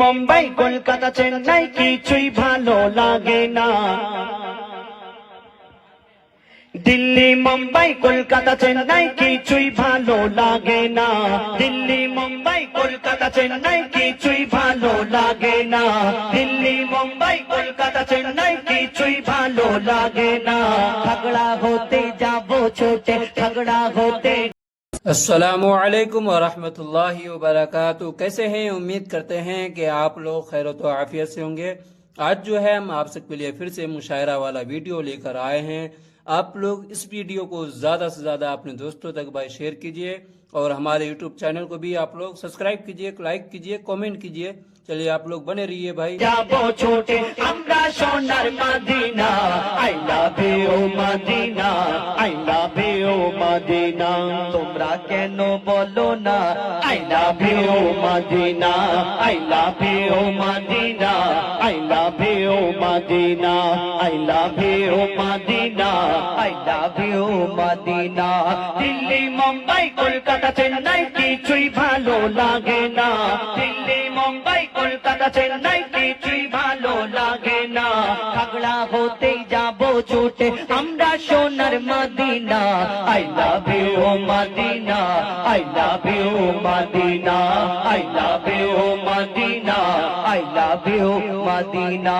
মুম্বাই, কলকাতা, চেন্নাই কিছুই ভালো লাগে না। দিল্লি, মুম্বাই, কলকাতা, চেন্নাই কিছুই ভালো লাগে না। দিল্লি, মুম্বাই, কলকাতা, চেন্নাই কিছুই ভালো লাগে না। দিল্লি, মুম্বাই, কলকাতা, চেন্নাই কিছুই ভালো লাগে না। ঝগড়া হতে যাব ছোটে, ঝগড়া হতে السلام علیکم ورحمۃ اللہ وبرکاتہ۔ کیسے ہیں؟ امید کرتے ہیں کہ آپ لوگ خیر و عافیت سے ہوں گے۔ آج جو ہے ہم آپ سب کے پھر سے مشاعرہ والا ویڈیو لے کر آئے ہیں۔ آپ لوگ اس ویڈیو کو زیادہ سے زیادہ اپنے دوستوں تک بھائی شیئر کیجیے اور ہمارے یوٹیوب چینل کو بھی آپ لوگ سبسکرائب کیجیے، لائک کیجیے کومنٹ کیجیے۔ चलिए आप लोग बने रहिए भाई যাবো ছোটে আমরা সোনার Medina I love you Medina I love you Medina তোমরা কেন বলো না I love you Medina I love you Medina I love you Medina I love you Medina I love you Medina Delhi Mumbai Kolkata Chennai কিছুই ভালো লাগে না দিল্লি মুম্বাই কলকাতা চেন্নাই কিছুই ভালো লাগে না। ঝগড়া হতেই যাব ছুটে, আমরা সোনার Madina. I love you Madina I love you Madina I love you Madina I love you Madina.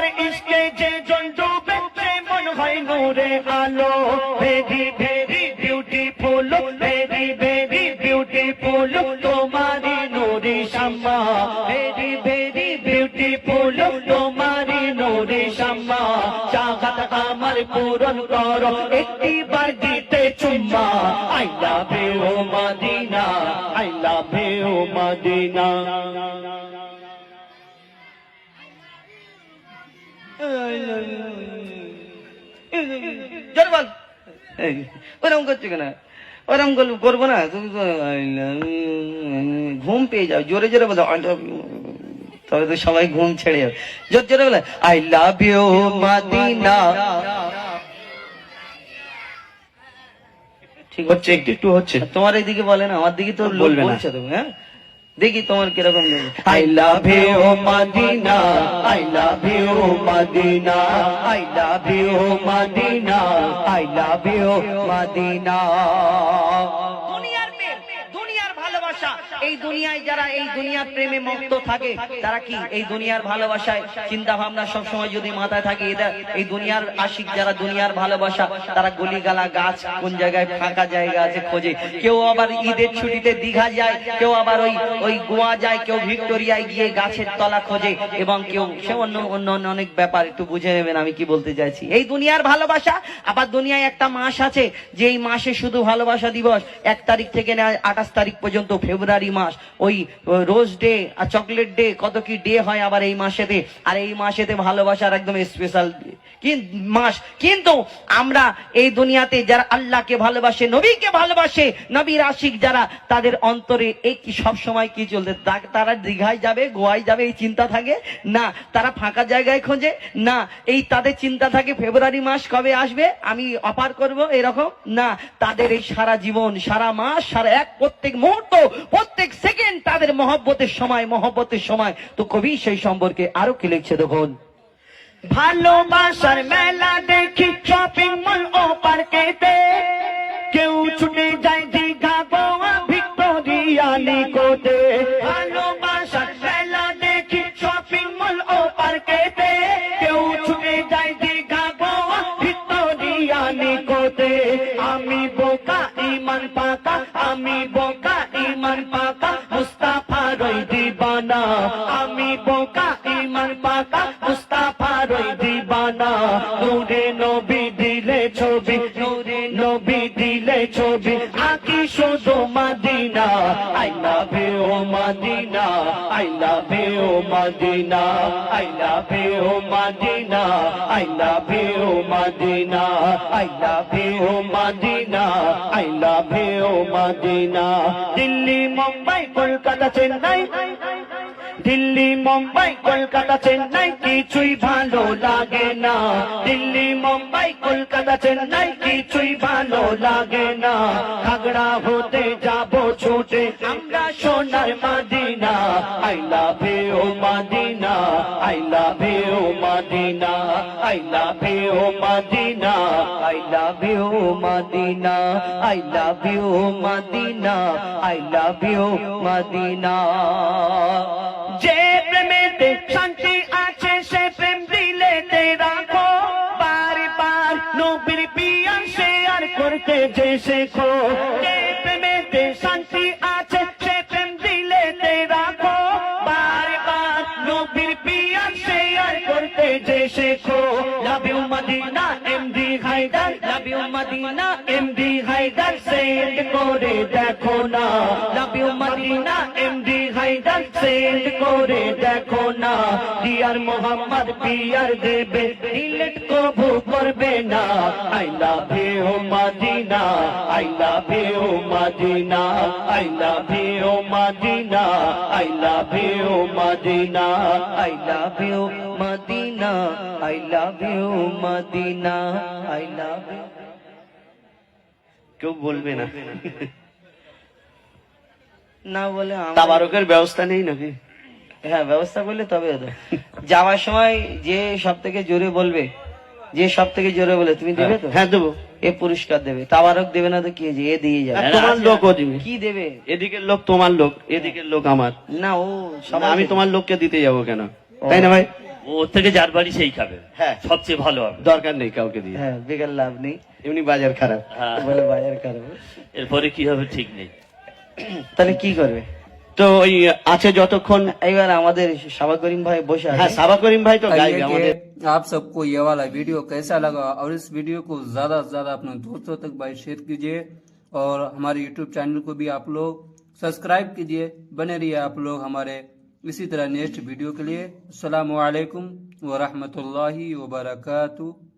তোমার ইসকে যে জন্টু বেচে মন হয় নূরে আলো। Very very beautiful very very beautiful তোমারি নূরে শাম্মা। ভেরি ভেরি বিউটিফুল তোমারি নূরে শাম্মা। চাহাত আমার পূরণ করো, একটি জোরে বল এই, ওরম করছ কেন? ওরম করলে করব না? তুমি তো ঘুম পেয়ে যাও। জোরে জোরে বলো। তবে তো সবাই ঘুম ছেড়ে যাবে। জোর জোরে বলে। I love you Madina. ঠিক হচ্ছে একটু একটু হচ্ছে। তোমার এইদিকে বলে না আমার দিকে তো বলবে না। হ্যাঁ? দেখি তোমার কীরকম I love you Madina I love you Madina I love you Madina I love you Madina দুনিয়ার প্রেম দুনিয়ার ভালোবাসা এই দুনিয়ায় যারা এই দুনিয়ার প্রেমে মত্ত থাকে, তারা কি এই দুনিয়ার ভালোবাসায়? চিন্তা ভাবনা সব সময় যদি মাথায় থাকে এরা এই দুনিয়ার আশিক যারা দুনিয়ার ভালোবাসা, তারা গলি গালা গাছ কোন জায়গায় ফাঁকা জায়গা আছে খোঁজে। কেউ আবার ঈদের ছুটিতে দীঘা যায়, কেউ আবার ওই ওই গোয়া যায়, কেউ ভিক্টোরিয়ায় গিয়ে গাছের তলা খোঁজে, এবং কেউ সে অন্য অন্য অনেক ব্যাপার, একটু বুঝে নেবেন, আমি কি বলতে চাইছি। এই দুনিয়ার ভালোবাসা, আবার দুনিয়ায় একটা মাস আছে যে এই মাসে শুধু ভালোবাসা দিবস, এক তারিখ থেকে নেয় আঠাশ তারিখ পর্যন্ত ফেব্রুয়ারি মাস, ওই রোজ ডে আর চকলেট ডে, কত কি ডে হয় আবার এই মাসেতে, আর এই মাসেতে ভালোবাসার একদম স্পেশাল মাস। কিন্তু আমরা এই দুনিয়াতে যারা আল্লাহকে ভালোবাসে, নবীকে ভালোবাসে, নবীর আশিক যারা, তাদের অন্তরে এই কি সব সময় কি চলতে তারা দীঘায় যাবে, গোয়ায় যাবে, এই চিন্তা থাকে? না, তারা ফাঁকা জায়গায় খোঁজে? না, এই তাদের চিন্তা থাকে, ফেব্রুয়ারি মাস কবে আসবে? আমি অপার করব এরকম? না, তাদের এই সারা জীবন, সারা মাস, সারা এক প্রত্যেক মুহূর্ত প্রত্যেক সেকেন্ড তাদের মহব্বতের সময় মহব্বতের সময়। তো কবি সেই সম্পর্কে আরও কি লিখছে দেখুন? ভালোবাসার মেলা দেখি শপিং মল ও পার্কেতে। কেউ ছুটে যায় দীঘা, গোয়া, ভিক্টোরিয়া, নিকোতে। ভালোবাসার মেলা দেখি শপিং মল ও পার্কেতে। কেউ ছুটে যায় দীঘা, গোয়া, ভিক্টোরিয়া, নিকোতে। আমি বোকা, ইমান পাকা, আমি আমি বোকা, ইমান পাকা মুস্তাফার ওই দিবানা। নূরে নবী দিলে ছবি, নূরে নবী দিলে ছবি। আকি শুধু মাদিনা, আই লাভ ও মাদিনা, আই লাভ ও মাদিনা, আই লাভ ও মাদিনা, আই লাভ ও মাদিনা, আই লাভ ও মাদিনা, আই লাভ ও মাদিনা। দিল্লি, মুম্বাই, কলকাতা, চেন্নাই। দিল্লি, মুম্বাই, কলকাতা, চেন্নাই কিছুই ভালো লাগে না। দিল্লি, মুম্বাই, কলকাতা, চেন্নাই কিছুই ভালো লাগে না। খাগড়া হতে যাব ছুটে আমরা সোনার Madina. I love you, Madina. I love you, Madina. I love you, Madina. I love you, Madina. I love you, Madina. I love you, Madina. যে শান্তি আছে, সে প্রেম দিলেতে রাখো। বারে বার নবীর পিয়ার শেয়ার করতে যে শেখো। প্রেমেতে শান্তি আছে, সে প্রেম দিলেতে রাখো। বারে বার নবীর পিয়ার শেয়ার করতে যে শেখো। Love Madina, MD Haidar. Love Madina, MD Haidar. Send করে দেখো না। Love Madina, MD Haidar send করে দেখো না মোহাম্মদ পিয়ার দেবে কবু করবে না। Madina I love you Madina I love you Madina I love Madina I love Madina Madina কেউ বলবে না। না বলে তাবারকের ব্যবস্থা নেই নাকি? হ্যাঁ ব্যবস্থা করলে তবে হতো যাওয়ার সময় যে সব থেকে জোরে বলবে যে সব থেকে জোরে বলে তুমি দেবে তো? হ্যাঁ দেবো। এ পুরস্কার দেবে। তাবারক দেবে না তো কি হয়েছে? এ দিয়ে যাবে। তোমার লোক ও দিবে। কি দেবে? এদিকের লোক তোমার লোক এদিকের লোক আমার। না ও আমি তোমার লোককে দিতে যাব কেন? তাই না ভাই? ওর থেকে যার বাড়ি সেই খাবে। হ্যাঁ। সবচেয়ে ভালো হবে। দরকার নেই কাউকে দিয়ে। হ্যাঁ বেকার লাভ নেই। এমনি বাজার খারাপ। হ্যাঁ। বলে বাজার খারাপ। এরপরে কি হবে ঠিক নেই। তাহলে কি করবে তো ওই আছে যতক্ষণ এবার আমাদের সাবা করিম ভাই বসে হ্যাঁ আছে সাবা করিম ভাই তো आइए গাইবে আমাদের कि आप सबको ये वाला वीडियो कैसा लगा और इस वीडियो को ज्यादा से ज्यादा अपने दोस्तों तक भाई शेयर कीजिए और हमारे यूट्यूब चैनल को भी आप लोग सब्सक्राइब कीजिए बने रहिए आप लोग हमारे इसी तरह नेक्स्ट वीडियो के लिए अस्सलाम वालेकुम व रहमतुल्लाहि व बरकातहू